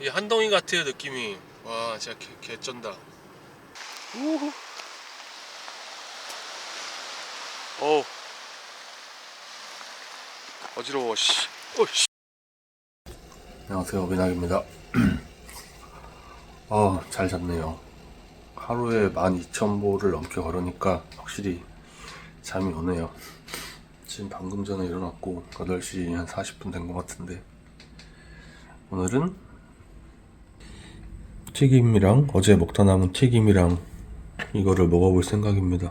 이 한덩이 같아요 느낌이 와 진짜 개, 개쩐다. 우후. 어우. 어지러워 씨. 어씨. 안녕하세요 민학입니다. 어잘 잤네요. 하루에 12,000보를 넘게 걸으니까 확실히 잠이 오네요. 지금 방금 전에 일어났고 8시 한 40분 된 것 같은데 오늘은 튀김이랑 어제 먹다 남은 튀김이랑 이거를 먹어볼 생각입니다.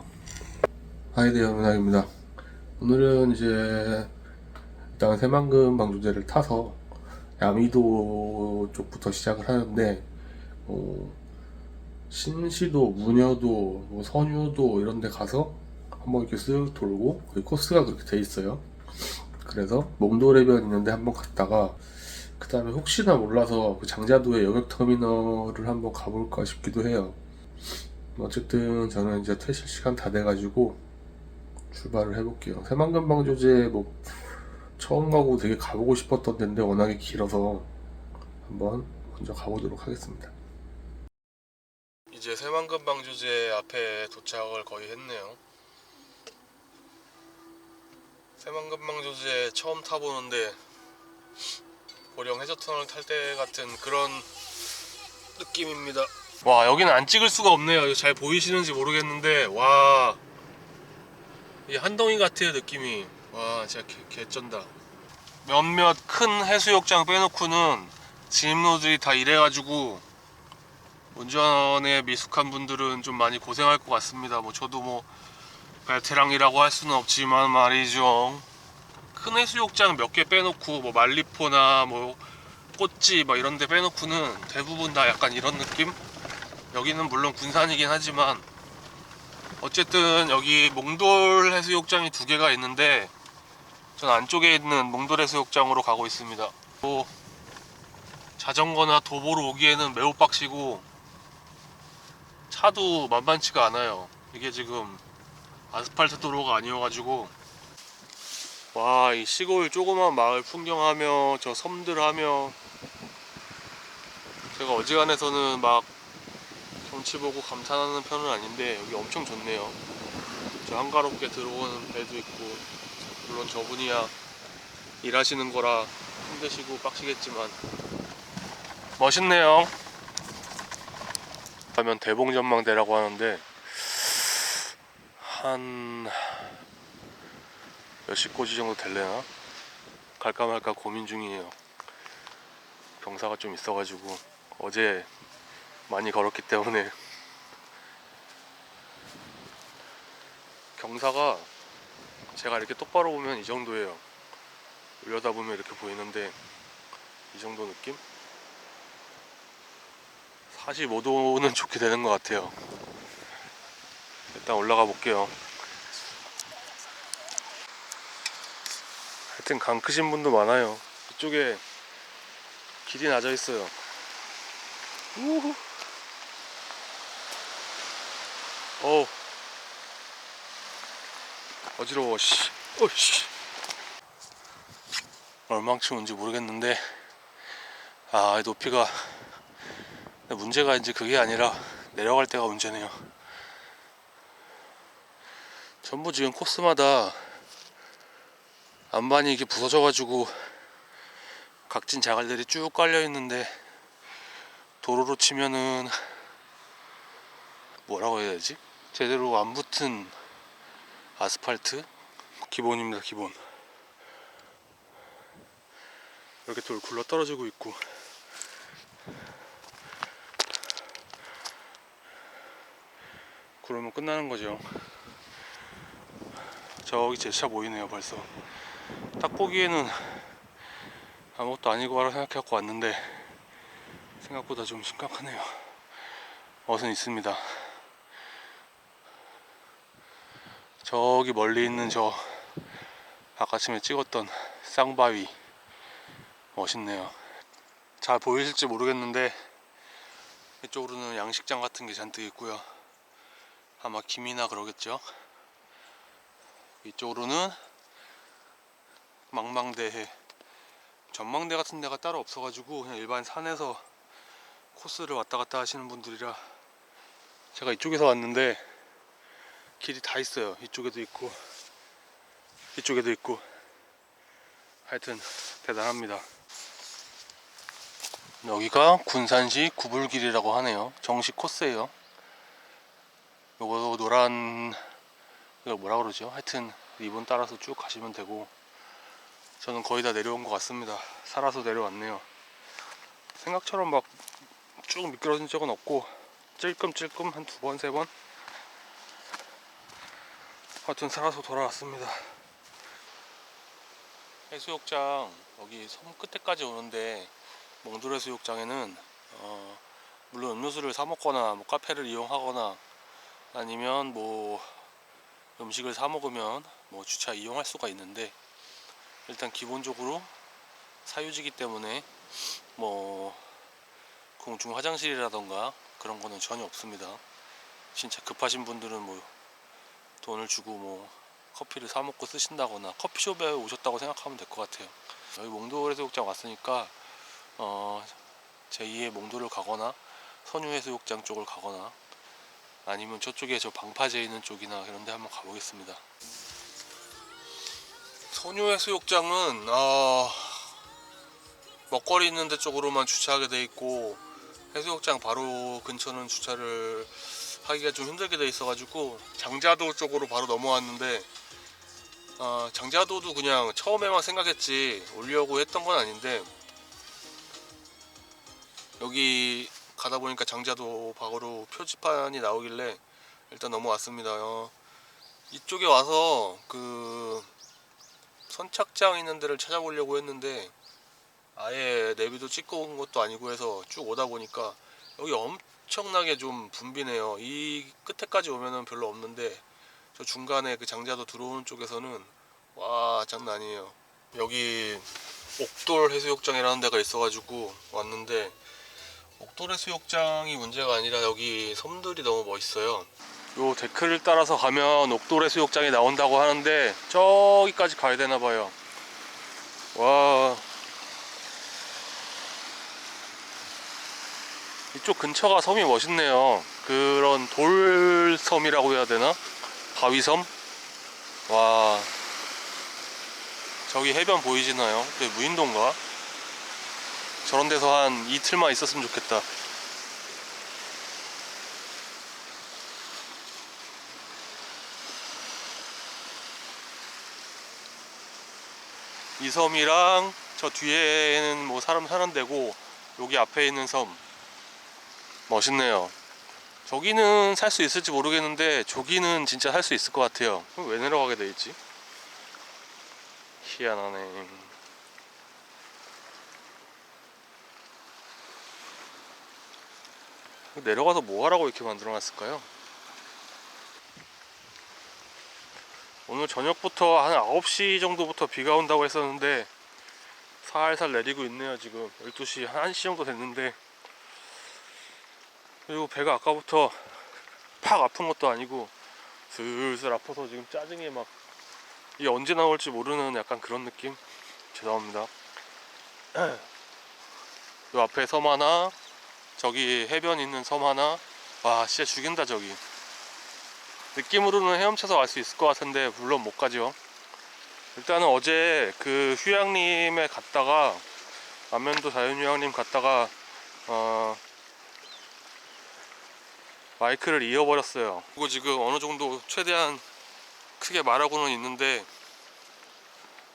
하이데어 문학입니다. 오늘은 이제 일단 새만금 방조제를 타서 야미도 쪽부터 시작을 하는데 어, 신시도, 무녀도, 뭐 선유도 이런 데 가서 한번 이렇게 쓱 돌고 거기 코스가 그렇게 돼 있어요. 그래서 몽돌해변 있는데 한번 갔다가 그 다음에 혹시나 몰라서 그 장자도의 여객터미널을 한번 가볼까 싶기도 해요. 어쨌든 저는 이제 퇴실 시간 다 돼가지고 출발을 해볼게요. 새만금 방조제 뭐 처음 가고 되게 가보고 싶었던 데인데 워낙에 길어서 한번 먼저 가보도록 하겠습니다. 이제 새만금 방조제 앞에 도착을 거의 했네요. 새만금 방조제 처음 타보는데 보령 해저터널 탈 때 같은 그런 느낌입니다. 와 여기는 안 찍을 수가 없네요. 잘 보이시는지 모르겠는데 와. 이 한덩이 같아요 느낌이. 와 진짜 개, 개쩐다. 몇몇 큰 해수욕장 빼놓고는 진입로들이 다 이래가지고 운전에 미숙한 분들은 좀 많이 고생할 것 같습니다. 뭐 저도 뭐 베테랑이라고 할 수는 없지만 말이죠. 큰 해수욕장 몇 개 빼놓고 뭐 말리포나 뭐 꽃지 막 이런 데 빼놓고는 대부분 다 약간 이런 느낌? 여기는 물론 군산이긴 하지만 어쨌든 여기 몽돌 해수욕장이 두 개가 있는데 전 안쪽에 있는 몽돌 해수욕장으로 가고 있습니다. 또 자전거나 도보로 오기에는 매우 빡시고 차도 만만치가 않아요. 이게 지금 아스팔트 도로가 아니어가지고 와, 이 시골 조그만 마을 풍경하며 저 섬들 하며 제가 어지간해서는 막 경치 보고 감탄하는 편은 아닌데 여기 엄청 좋네요. 저 한가롭게 들어오는 배도 있고 물론 저분이야 일하시는 거라 힘드시고 빡시겠지만 멋있네요. 하면 대봉 전망대라고 하는데 한 몇십 고지 정도 될래나? 갈까 말까 고민 중이에요. 경사가 좀 있어가지고 어제 많이 걸었기 때문에 경사가 제가 이렇게 똑바로 보면 이 정도예요. 올려다 보면 이렇게 보이는데 이 정도 느낌? 45도는 좋게 되는 것 같아요. 일단 올라가 볼게요. 하여튼 강 크신 분도 많아요. 이쪽에 길이 낮아 있어요. 우후. 어우. 어지러워, 씨. 어, 씨. 얼망치 온지 모르겠는데, 아, 이 높이가, 문제가 이제 그게 아니라 내려갈 때가 문제네요. 전부 지금 코스마다 안반이 이게 부서져가지고 각진 자갈들이 쭉 깔려 있는데 도로로 치면은 뭐라고 해야 되지? 제대로 안 붙은 아스팔트? 기본입니다 기본. 이렇게 돌 굴러 떨어지고 있고. 그러면 끝나는 거죠. 저기 제 차 보이네요 벌써 딱 보기에는 아무것도 아니고라 생각해갖고 왔는데 생각보다 좀 심각하네요. 멋은 있습니다. 저기 멀리 있는 저 아까 아침에 찍었던 쌍바위 멋있네요. 잘 보이실지 모르겠는데 이쪽으로는 양식장 같은 게 잔뜩 있고요. 아마 김이나 그러겠죠? 이쪽으로는 망망대해 전망대 같은 데가 따로 없어가지고 그냥 일반 산에서 코스를 왔다 갔다 하시는 분들이라 제가 이쪽에서 왔는데 길이 다 있어요. 이쪽에도 있고 이쪽에도 있고 하여튼 대단합니다. 여기가 군산시 구불길이라고 하네요. 정식 코스예요. 요거 노란 이걸 뭐라 그러죠? 하여튼 이번 따라서 쭉 가시면 되고 저는 거의 다 내려온 것 같습니다. 살아서 내려왔네요. 생각처럼 막 쭉 미끄러진 적은 없고 찔끔찔끔 한 두 번, 세 번. 하여튼 살아서 돌아왔습니다. 해수욕장 여기 섬 끝에까지 오는데 몽돌 해수욕장에는 어, 물론 음료수를 사 먹거나 뭐 카페를 이용하거나 아니면 뭐 음식을 사 먹으면 뭐 주차 이용할 수가 있는데 일단 기본적으로 사유지기 때문에 뭐 공중 화장실이라던가 그런 거는 전혀 없습니다. 진짜 급하신 분들은 뭐 돈을 주고 뭐 커피를 사 먹고 쓰신다거나 커피숍에 오셨다고 생각하면 될 것 같아요. 여기 몽돌 해수욕장 왔으니까 어 제2의 몽돌을 가거나 선유 해수욕장 쪽을 가거나 아니면 저쪽에 저 방파제 있는 쪽이나 이런 데 한번 가보겠습니다. 선유 해수욕장은 아 먹거리 있는 데 쪽으로만 주차하게 돼 있고 해수욕장 바로 근처는 주차를 하기가 좀 힘들게 돼 있어가지고 장자도 쪽으로 바로 넘어왔는데 아, 장자도도 그냥 처음에만 생각했지 오려고 했던 건 아닌데 여기 가다 보니까 장자도 바로 표지판이 나오길래 일단 넘어왔습니다. 어, 이쪽에 와서 그 선착장 있는 데를 찾아보려고 했는데 아예 내비도 찍고 온 것도 아니고 해서 쭉 오다 보니까 여기 엄청나게 좀 붐비네요. 이 끝에까지 오면은 별로 없는데 저 중간에 그 장자도 들어오는 쪽에서는 와 장난 아니에요. 여기 옥돌 해수욕장이라는 데가 있어가지고 왔는데 옥돌 해수욕장이 문제가 아니라 여기 섬들이 너무 멋있어요. 요 데크를 따라서 가면 옥돌 해 수욕장이 나온다고 하는데 저기까지 가야 되나 봐요. 와 이쪽 근처가 섬이 멋있네요. 그런 돌섬이라고 해야 되나? 바위섬? 와. 저기 해변 보이시나요? 그 무인도인가? 저런 데서 한 이틀만 있었으면 좋겠다. 이 섬이랑 저 뒤에는 뭐 사람 사는 데고 여기 앞에 있는 섬 멋있네요. 저기는 살 수 있을지 모르겠는데 저기는 진짜 살 수 있을 것 같아요. 왜 내려가게 돼 있지? 희한하네. 내려가서 뭐 하라고 이렇게 만들어 놨을까요? 오늘 저녁부터 한 9시 정도부터 비가 온다고 했었는데 살살 내리고 있네요 지금. 12시 1시 정도 됐는데. 그리고 배가 아까부터 팍 아픈 것도 아니고 슬슬 아파서 지금 짜증이 막 이게 언제 나올지 모르는 약간 그런 느낌? 죄송합니다. 요 앞에 섬 하나 저기 해변 있는 섬 하나. 와 진짜 죽인다 저기 느낌으로는 헤엄쳐서 갈 수 있을 것 같은데 물론 못 가죠 일단은 어제 그 휴양림에 갔다가 안면도 자연휴양림 갔다가 어 마이크를 잃어버렸어요. 그리고 지금 어느 정도 최대한 크게 말하고는 있는데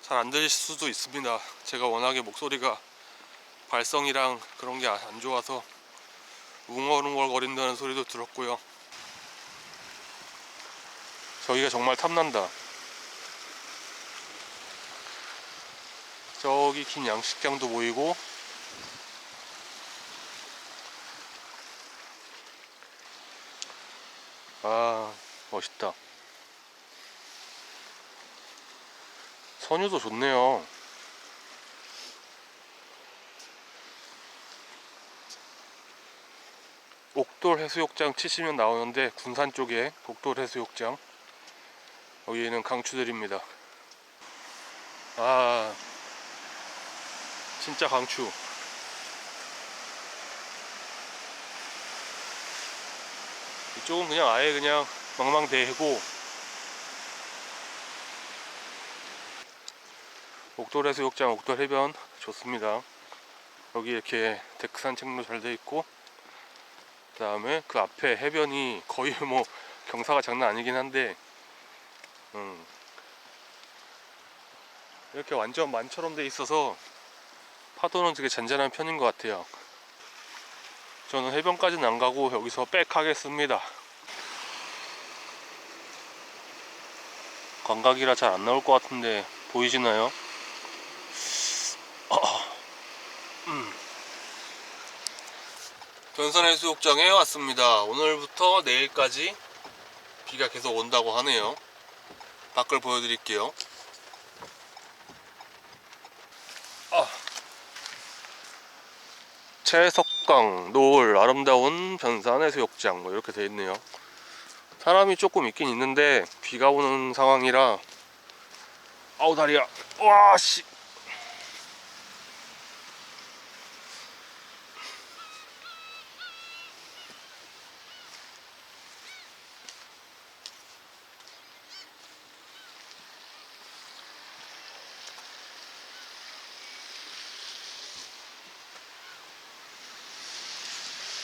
잘 안 들릴 수도 있습니다. 제가 워낙에 목소리가 발성이랑 그런 게 안 좋아서 웅얼웅얼 거린다는 소리도 들었고요. 저기가 정말 탐난다. 저기 긴 양식장도 보이고 아 멋있다. 선유도 좋네요. 옥돌 해수욕장 치시면 나오는데 군산 쪽에 옥돌 해수욕장 여기는 강추드립니다. 아 진짜 강추. 이쪽은 그냥 아예 그냥 망망대해고 옥돌 해수욕장 옥돌 해변 좋습니다. 여기 이렇게 데크 산책로 잘 돼 있고 그 다음에 그 앞에 해변이 거의 뭐 경사가 장난 아니긴 한데 음. 이렇게 완전 만처럼 돼 있어서 파도는 되게 잔잔한 편인 것 같아요 저는 해변까지는 안 가고 여기서 백 하겠습니다 광각이라 잘 안 나올 것 같은데 보이시나요? 음. 변산해수욕장에 왔습니다. 오늘부터 내일까지 비가 계속 온다고 하네요. 밖을 보여드릴게요. 아. 채석강, 노을, 아름다운 변산해수욕장 뭐 이렇게 돼 있네요. 사람이 조금 있긴 있는데 비가 오는 상황이라 아우 다리야 와 씨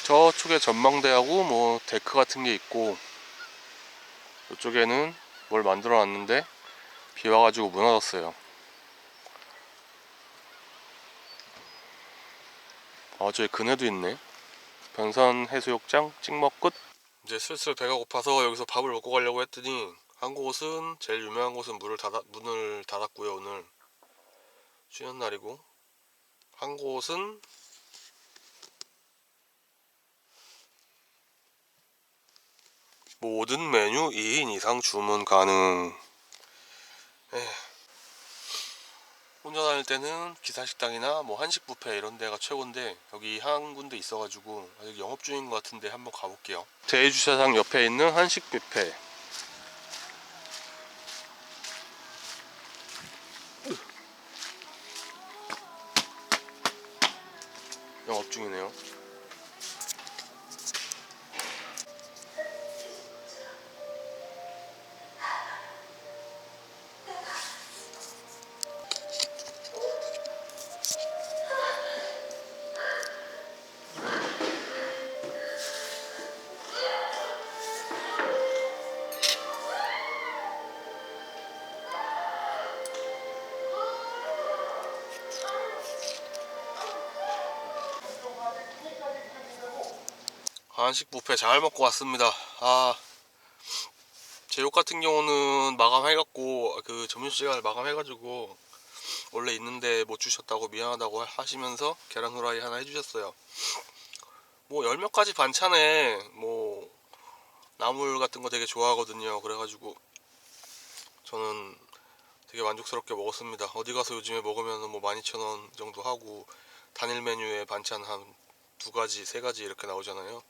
저쪽에 전망대하고 뭐 데크 같은 게 있고 이쪽에는 뭘 만들어 놨는데 비 와가지고 무너졌어요. 아 저기 그네도 있네. 변산 해수욕장 찍먹 끝. 이제 슬슬 배가 고파서 여기서 밥을 먹고 가려고 했더니 한 곳은 제일 유명한 곳은 문을 닫아, 문을 닫았고요 오늘. 쉬는 날이고. 한 곳은 모든 메뉴 2인 이상 주문 가능. 에휴. 혼자 다닐 때는 기사식당이나 뭐 한식 뷔페 이런 데가 최고인데 여기 한 군데 있어가지고 아직 영업 중인 것 같은데 한번 가볼게요. 대주차장 옆에 있는 한식 뷔페. 영업 중이네요. 한식 뷔페 잘 먹고 왔습니다. 아 제육 같은 경우는 마감해갖고 그 점심시간을 마감해가지고 원래 있는데 못 주셨다고 미안하다고 하시면서 계란 후라이 하나 해주셨어요. 뭐 열몇 가지 반찬에 뭐 나물 같은 거 되게 좋아하거든요. 그래가지고 저는 되게 만족스럽게 먹었습니다. 어디 가서 요즘에 먹으면 뭐 12,000원 정도 하고 단일 메뉴에 반찬 한 두 가지, 세 가지 이렇게 나오잖아요.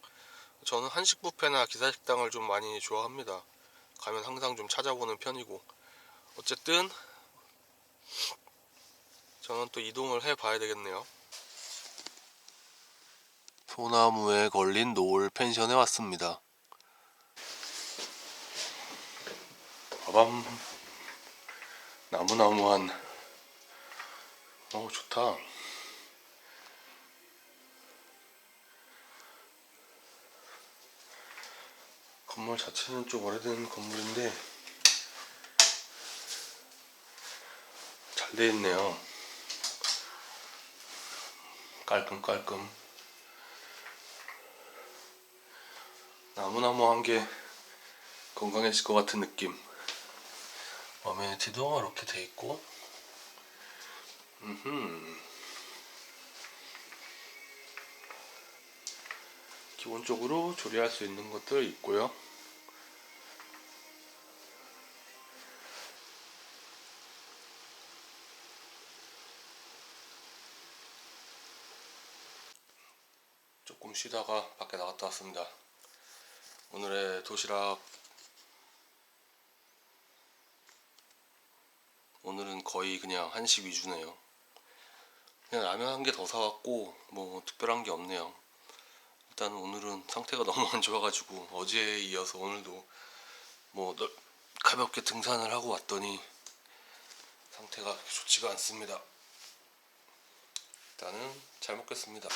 저는 한식 뷔페나 기사식당을 좀 많이 좋아합니다. 가면 항상 좀 찾아보는 편이고 어쨌든 저는 또 이동을 해 봐야 되겠네요. 소나무에 걸린 노을 펜션에 왔습니다. 빠밤 나무나무한 어 좋다. 건물 자체는 좀 오래된 건물인데 잘 돼 있네요. 깔끔깔끔. 나무나무한 게 건강해질 것 같은 느낌. 어메니티도 이렇게 돼 있고. 음. 기본적으로 조리할 수 있는 것들 있고요. 조금 쉬다가 밖에 나갔다 왔습니다. 오늘의 도시락 오늘은 거의 그냥 한식 위주네요. 그냥 라면 한 개 더 사왔고 뭐 특별한 게 없네요. 일단 오늘은 상태가 너무 안 좋아가지고 어제에 이어서 오늘도 뭐 널- 가볍게 등산을 하고 왔더니 상태가 좋지가 않습니다. 일단은 잘 먹겠습니다.